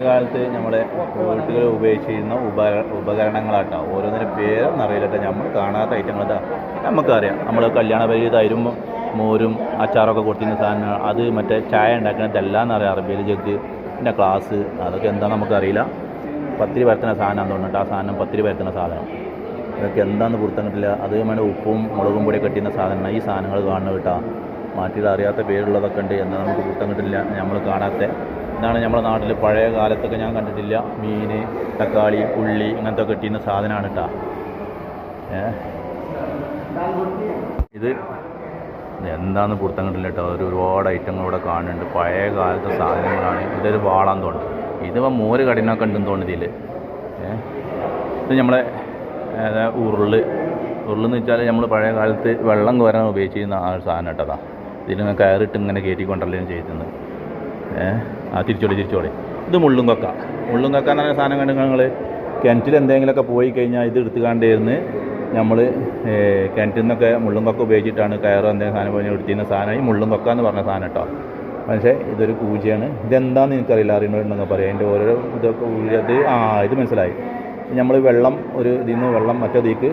കാലത്ത് നമ്മുടെ വീട്ടുകൾ ഉപയോഗിച്ചിരുന്ന ഉപ ഉപകരണങ്ങളാട്ടോ. ഓരോന്നിന്റെ പേരൊന്നും അറിയില്ലട്ടെ നമ്മൾ കാണാത്ത ഐറ്റങ്ങളാ നമുക്കറിയാം നമ്മൾ കല്യാണ പരിധി തരുമ്പോൾ മോരും അച്ചാറൊക്കെ കൊടുത്തിരുന്ന സാധനം അത് മറ്റേ ചായ ഉണ്ടാക്കുന്നതെല്ലാം അറിയാം അറബിയിൽ ജഗ് പിന്നെ ക്ലാസ്. അതൊക്കെ എന്താ നമുക്കറിയില്ല. പത്തിരി പരത്തുന്ന സാധനം തോന്നുന്നുണ്ട് ആ സാധനം പത്തിരി പരത്തുന്ന സാധനം. ഇതൊക്കെ എന്താണെന്ന് പുറത്തങ്ങിട്ടില്ല അത് വേണ്ട ഉപ്പും മുളകും പൊടി കെട്ടിയുന്ന സാധനമാണ് ഈ സാധനങ്ങൾ കാണുന്നത് കേട്ടോ. മാറ്റിയിട്ട് അറിയാത്ത പേരുള്ളതൊക്കെ ഉണ്ട്. എന്നാൽ നമുക്ക് പുറത്തം കിട്ടില്ല. നമ്മൾ കാണാത്ത ഇതാണ് നമ്മുടെ നാട്ടിൽ പഴയ കാലത്തൊക്കെ ഞാൻ കണ്ടിട്ടില്ല. മീൻ തക്കാളി ഉള്ളി ഇങ്ങനത്തെ ഒക്കെ കിട്ടിയുന്ന സാധനമാണ് കേട്ടോ ഇത് എന്താന്ന് പുറത്തം കിട്ടില്ല കേട്ടോ ഒരു ഒരുപാട് ഐറ്റങ്ങൾ ഇവിടെ കാണുന്നുണ്ട്. പഴയ കാലത്തെ സാധനങ്ങളാണ്. ഇതൊരു വാളാൻ തോന്നുന്നു. ഇതിപ്പോൾ മോര് കടിനൊക്കെ ഉണ്ടെന്ന് തോന്നുന്നു ഇതിൽ ഇത് നമ്മളെ ഉരുൾ. ഉരുളെന്ന് വെച്ചാൽ നമ്മൾ പഴയ കാലത്ത് വെള്ളം കോരാൻ ഉപയോഗിച്ചിരുന്ന ആ ഒരു സാധനം കേട്ടതാണ് ഇതിൽ കയറിട്ട് ഇങ്ങനെ കയറ്റിക്കൊണ്ടല്ലേ ചെയ്യുന്നത് ഏഹ് ആ തിരിച്ചോളി തിരിച്ചോളി. ഇത് മുള്ളും കൊക്ക മുള്ളും കൊക്ക എന്ന് പറഞ്ഞ സാധനം കണ്ട് നിങ്ങൾ കിണറ്റിൽ എന്തെങ്കിലുമൊക്കെ പോയി കഴിഞ്ഞാൽ ഇത് എടുത്തുകാണ്ടിരുന്ന് നമ്മൾ കിണറ്റിൽ നിന്നൊക്കെ മുള്ളും കൊക്ക ഉപയോഗിച്ചിട്ടാണ് കയറോ എന്തെങ്കിലും സാധനം പോയി എടുത്തിരുന്ന സാധനം. ഈ മുള്ളും കൊക്ക എന്ന് പറഞ്ഞ സാധനം കേട്ടോ. പക്ഷേ ഇതൊരു പൂജയാണ് ഇതെന്താണെന്ന് എനിക്കറിയില്ല അറിയണമെന്നൊക്കെ പറയാം. അതിന്റെ ഓരോ ഇതൊക്കെ ഊഴിയത് ആ ഇത് മനസ്സിലായി. നമ്മൾ വെള്ളം ഒരു ഇതിൽ നിന്ന് വെള്ളം മറ്റേതേക്ക്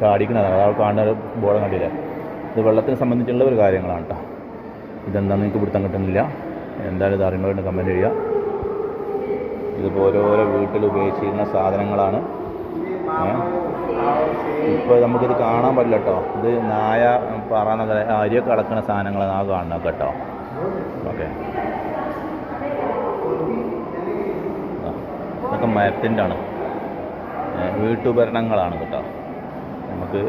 ചാടിക്കണതാണ്. അയാൾ കാണുന്ന ഒരു ബോധം കണ്ടില്ല? ഇത് വെള്ളത്തിനെ സംബന്ധിച്ചുള്ള ഒരു കാര്യങ്ങളാണ് കേട്ടോ. ഇതെന്താണെന്ന് എനിക്ക് പിടുത്തം കിട്ടുന്നില്ല. എന്തായാലും ഇത് അറിയുന്നവരുണ്ട് കമന്റ് ചെയ്യുക. ഇതിപ്പോൾ ഓരോരോ വീട്ടിൽ ഉപയോഗിച്ചിരുന്ന സാധനങ്ങളാണ്. ഇപ്പോൾ നമുക്കിത് കാണാൻ പറ്റില്ല കേട്ടോ ഇത് നായ പറ എന്നൊക്കെ അരിയൊക്കെ അടക്കുന്ന സാധനങ്ങളാണ് ആ കാണുന്നത് കേട്ടോ ഓക്കെ. ഇതൊക്കെ മരത്തിന്റെ ആണ് വീട്ടുപകരണങ്ങളാണ് കേട്ടോ. നമുക്ക്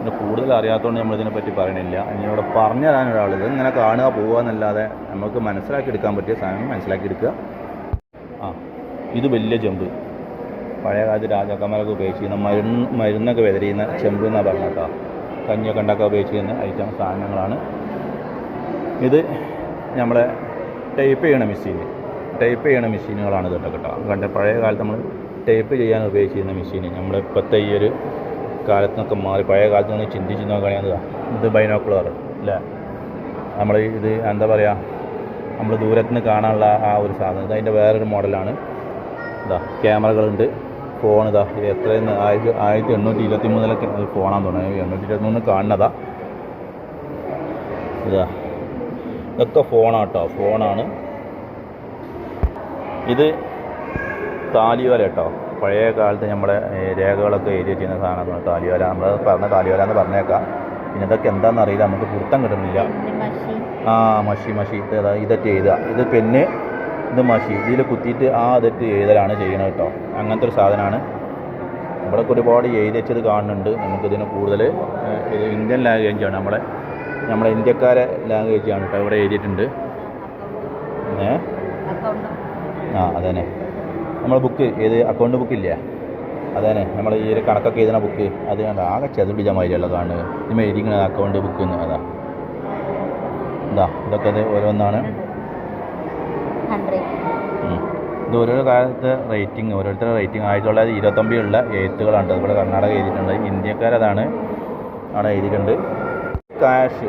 ഇത് കൂടുതൽ അറിയാത്തതുകൊണ്ട് നമ്മൾ ഇതിനെപ്പറ്റി പറയണില്ല. എന്നോട് പറഞ്ഞു തരാൻ ഒരാൾ ഇത് ഇങ്ങനെ കാണുക പോവുക എന്നല്ലാതെ നമുക്ക് മനസ്സിലാക്കി എടുക്കാൻ പറ്റിയ സാധനം മനസ്സിലാക്കി എടുക്കുക. ആ ഇത് വലിയ ചെമ്പ്. പഴയ കാലത്ത് രാജാക്കന്മാരൊക്കെ ഉപയോഗിച്ചിരുന്ന മരുന്ന് മരുന്നൊക്കെ വിതറിയുന്ന ചെമ്പ് എന്നാണ് പറഞ്ഞത് കേട്ടോ. കഞ്ഞിയൊക്കെ ഉണ്ടാക്കാൻ ഉപയോഗിച്ചിരുന്ന ഐറ്റം സാധനങ്ങളാണ്. ഇത് നമ്മളെ ടൈപ്പ് ചെയ്യണ മെഷീൻ ടൈപ്പ് ചെയ്യണ മെഷീനുകളാണ് ഇതൊക്കെ കേട്ടോ. കണ്ട പഴയ കാലത്ത് നമ്മൾ ടൈപ്പ് ചെയ്യാൻ ഉപയോഗിച്ചിരുന്ന മെഷീൻ നമ്മൾ ഇപ്പോഴത്തെ ഈ ഒരു കാലത്ത് നിന്നൊക്കെ മാറി പഴയ കാലത്ത് നിന്ന് ചിന്തിച്ച് നോക്കുകയാണെങ്കിൽ ഇത് ബൈനോക്കുലർ അല്ലേ? നമ്മൾ ഇത് എന്താ പറയുക നമ്മൾ ദൂരത്ത് നിന്ന് കാണാനുള്ള ആ ഒരു സാധനം. ഇത് അതിന്റെ വേറൊരു മോഡലാണ്. ഇതാ ക്യാമറകളുണ്ട്. ഫോൺ ഇതാ എത്രയെന്ന്? ആയിരത്തി ആയിരത്തി എണ്ണൂറ്റി ഇരുപത്തി മൂന്നിലൊക്കെ ഫോണാന്ന് തോന്നുന്നത് എണ്ണൂറ്റി ഇരുപത്തി മൂന്ന് കാണുന്നതാ. ഇതാ ഇതൊക്കെ ഫോണാട്ടോ. ഫോണാണ്. ഇത് താലിയോല കേട്ടോ പഴയ കാലത്ത് നമ്മുടെ രേഖകളൊക്കെ എഴുതി വെച്ചിരുന്ന സാധനമാണ് താലിയോല നമ്മൾ പറഞ്ഞ താലിയോല എന്ന് പറഞ്ഞേക്കാം. പിന്നെ ഇതൊക്കെ എന്താണെന്ന് അറിയില്ല. നമുക്ക് പുറത്തം കിട്ടുന്നില്ല ആ മഷി മഷി. ഇത് ഇതൊക്കെ എഴുതുക. ഇത് പെന്നെ ഇത് മഷി. ഇതിൽ കുത്തിയിട്ട് ആ ഇതൊക്കെ എഴുതലാണ് ചെയ്യണത് കേട്ടോ. അങ്ങനത്തെ ഒരു സാധനമാണ്. നമ്മളൊക്കെ ഒരുപാട് എഴുതി വെച്ചത് കാണുന്നുണ്ട്. നമുക്കിതിന് കൂടുതൽ ഇത് ഇന്ത്യൻ ലാംഗ്വേജാണ് നമ്മളെ. നമ്മളെ ഇന്ത്യക്കാരെ ലാംഗ്വേജാണ് കേട്ടോ ഇവിടെ എഴുതിയിട്ടുണ്ട്. ഏ? ആ അതന്നെ. നമ്മൾ ബുക്ക് ഏത് അക്കൗണ്ട് ബുക്ക് ഇല്ലേ? അതന്നെ നമ്മൾ ഈ ഒരു കണക്കൊക്കെ എഴുതുന്ന ബുക്ക് അത് കണ്ട? ആകെ ചെതുപിടിച്ച മാതിരിയല്ല കാണുന്നത് ഇതിമ എഴുതിക്കുന്നത് അക്കൗണ്ട് ബുക്ക് എന്ന്. അതാ. എന്താ ഇതൊക്കെ അത് ഓരോന്നാണ്. ഇത് ഓരോരോ കാലത്തെ റേറ്റിംഗ് ഓരോരുത്തരുടെ റേറ്റിംഗ് ആയിരത്തി തൊള്ളായിരത്തി ഇരുപത്തൊമ്പതിലുള്ള എഴുത്തുകളാണ് അതുപോലെ കർണാടക എഴുതിയിട്ടുണ്ട്. ഇന്ത്യക്കാരതാണ് അവിടെ എഴുതിയിട്ടുണ്ട്. കാശ്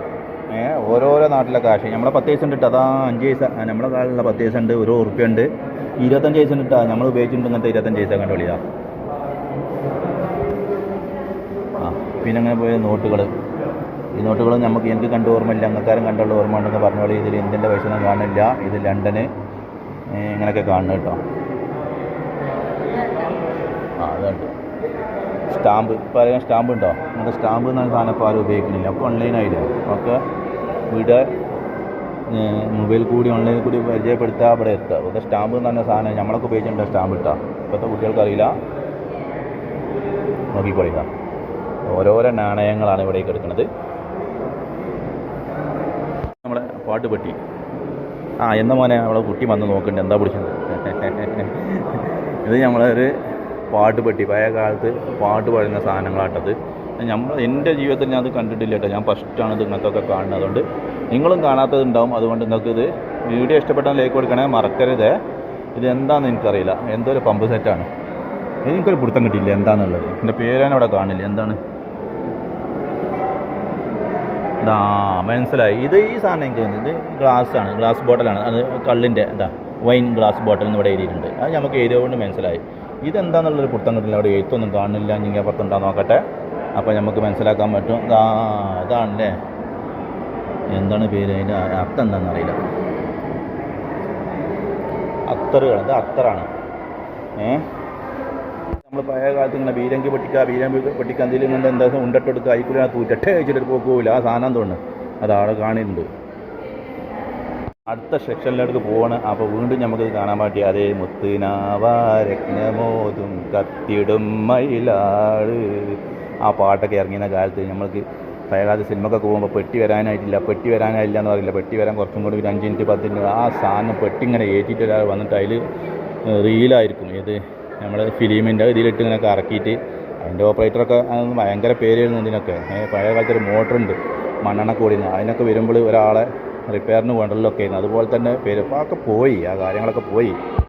ഓരോരോ നാട്ടിലെ കാശ് നമ്മളെ പത്ത് പൈസ ഉണ്ട്. അതാ അഞ്ച് പൈസ. നമ്മുടെ കാലിലുള്ള പത്ത് പൈസ ഉണ്ട്. ഒരു ഉറുപ്പ്യ ഉണ്ട്. ഇരുപത്തഞ്ച് വയസ്സിന് ഇട്ടാ നമ്മൾ ഉപയോഗിച്ചിട്ടുണ്ട് ഇങ്ങനത്തെ ഇരുപത്തഞ്ച് വയസ്സൊക്കെ കണ്ട വിളിയാ ആ പിന്നെ അങ്ങനെ പോയ നോട്ടുകൾ ഈ നോട്ടുകൾ നമുക്ക് എനിക്ക് കണ്ട ഓർമ്മയില്ല അങ്ങക്കാരും കണ്ടുള്ള ഓർമ്മ ഉണ്ടെന്ന് പറഞ്ഞോളി ഇതിൽ ഇന്ത്യന്റെ പൈസ ഒന്നും കാണില്ല ഇത് ലണ്ടന് ഇങ്ങനെയൊക്കെ കാണുന്നു കേട്ടോ. ആ അതുണ്ട് സ്റ്റാമ്പ് ഇപ്പോൾ അറിയാൻ സ്റ്റാമ്പ് ഉണ്ടോ? നമ്മുടെ സ്റ്റാമ്പ് എന്നാൽ സാധനം ഇപ്പോൾ ആരും ഉപയോഗിക്കുന്നില്ല. ഒക്കെ ഓൺലൈനായില്ലേ ഒക്കെ വീട് മൊബൈൽ കൂടി ഓൺലൈനിൽ കൂടി പരിചയപ്പെടുത്തുക അവിടെ എത്തുക ഇതൊക്കെ സ്റ്റാമ്പ് എന്ന് പറഞ്ഞ സാധനം നമ്മളൊക്കെ ഉപയോഗിച്ചിട്ടുണ്ട് സ്റ്റാമ്പ് ഇട്ടാ? ഇപ്പോഴത്തെ കുട്ടികൾക്ക് അറിയില്ല. നോക്കിക്കൊള്ളില്ല ഓരോരോ നാണയങ്ങളാണ് ഇവിടേക്ക് എടുക്കുന്നത് നമ്മുടെ പാട്ടുപെട്ടി ആ എന്ന മോനെ നമ്മളെ കുട്ടി വന്ന് നോക്കുന്നുണ്ട് എന്താ പിടിച്ചത്? ഇത് നമ്മളൊരു പാട്ട് പെട്ടി പഴയ കാലത്ത് പാട്ട് പാടുന്ന സാധനങ്ങളാട്ടത്. നമ്മൾ എന്റെ ജീവിതത്തിൽ ഞാൻ അത് കണ്ടിട്ടില്ല കേട്ടോ. ഞാൻ ഫസ്റ്റാണ് ഇത് ഇങ്ങനത്തെ ഒക്കെ കാണുന്നത്. അതുകൊണ്ട് നിങ്ങളും കാണാത്തതുണ്ടാവും. അതുകൊണ്ട് നിങ്ങൾക്ക് ഇത് വീഡിയോ ഇഷ്ടപ്പെട്ടാൽ ലൈക്ക് കൊടുക്കണേ മറക്കരുത്. ഇത് എന്താണെന്ന് എനിക്കറിയില്ല. എന്തോ ഒരു പമ്പ് സെറ്റാണ് എനിക്കൊരു പിടുത്തം കിട്ടിയില്ല. എന്താണെന്നുള്ളത് എന്റെ പേരാണ് അവിടെ കാണില്ല. എന്താണ്? ആ മനസ്സിലായി. ഇത് ഈ സാധനം എനിക്ക് ഇത് ഗ്ലാസ് ആണ്. ഗ്ലാസ് ബോട്ടിലാണ് അത് കള്ളിന്റെ എന്താ വൈൻ ഗ്ലാസ് ബോട്ടിൽ എന്ന് ഇവിടെ എഴുതിയിട്ടുണ്ട്. അത് നമുക്ക് എഴുതിയതുകൊണ്ട് മനസ്സിലായി. ഇതെന്താണെന്നുള്ളൊരു പുറത്തം കിട്ടില്ല. അവിടെ എഴുത്തൊന്നും കാണുന്നില്ല ഇങ്ങനെ അപ്പുറത്തുണ്ടോ നോക്കട്ടെ. അപ്പോൾ നമുക്ക് മനസ്സിലാക്കാൻ പറ്റും. ഇതാണല്ലേ? എന്താണ് പേര്? അതിന്റെ അർത്ഥം എന്താണെന്ന് അറിയില്ല. അത്തറുകൾ. അത് അത്തറാണ്. ഏ? നമ്മൾ പഴയ കാലത്ത് ഇങ്ങനെ ബീരങ്കി പൊട്ടിക്കുക ബീരങ്കി പൊട്ടിക്കുക എന്തെങ്കിലും കൊണ്ട് എന്താ ഉണ്ടട്ടെടുക്കുക അതിക്കുള്ള തൂറ്റട്ടെ വെച്ചിട്ട് പോക്ക് ആ സാധനം തോന്നുന്നു അത് അവിടെ കാണുന്നുണ്ട് അടുത്ത സെക്ഷനിലേക്ക് പോവാണ്. അപ്പോൾ വീണ്ടും നമുക്കിത് കാണാൻ പറ്റിയ അതേ മുത്തിനാവാരജ്ഞമോതും കത്തിടും മയിലാട്. ആ പാട്ടൊക്കെ ഇറങ്ങിയ കാലത്ത് നമ്മൾക്ക് പഴയകാലത്ത് സിനിമക്കൊക്കെ പോകുമ്പോൾ പെട്ടി വരാനായിട്ടില്ല പെട്ടി വരാനായില്ല എന്ന് പറയില്ല. പെട്ടി വരാൻ കുറച്ചും കൂടി ഒരു അഞ്ച് മിനിറ്റ് പത്ത് മിനിറ്റ്. ആ സാധനം പെട്ടി ഇങ്ങനെ ഏറ്റിട്ട് ഒരാൾ വന്നിട്ട് അതിൽ റീലായിരിക്കും ഏത് നമ്മൾ ഫിലിമിന്റെ ഇതിലിട്ട് ഇങ്ങനെ കറക്കിയിട്ട് അതിന്റെ ഓപ്പറേറ്ററൊക്കെ ഭയങ്കര പേരായിരുന്നു ഇതിനൊക്കെ. പഴയ കാലത്ത് ഒരു മോട്ടറുണ്ട് മണ്ണെണ്ണ കൂടിയിരുന്നു അതിനൊക്കെ വരുമ്പോൾ ഒരാളെ റിപ്പയറിന് കൊണ്ടല്ലൊക്കെ ആയിരുന്നു അതുപോലെ തന്നെ പേര് ഒക്കെ പോയി ആ കാര്യങ്ങളൊക്കെ പോയി.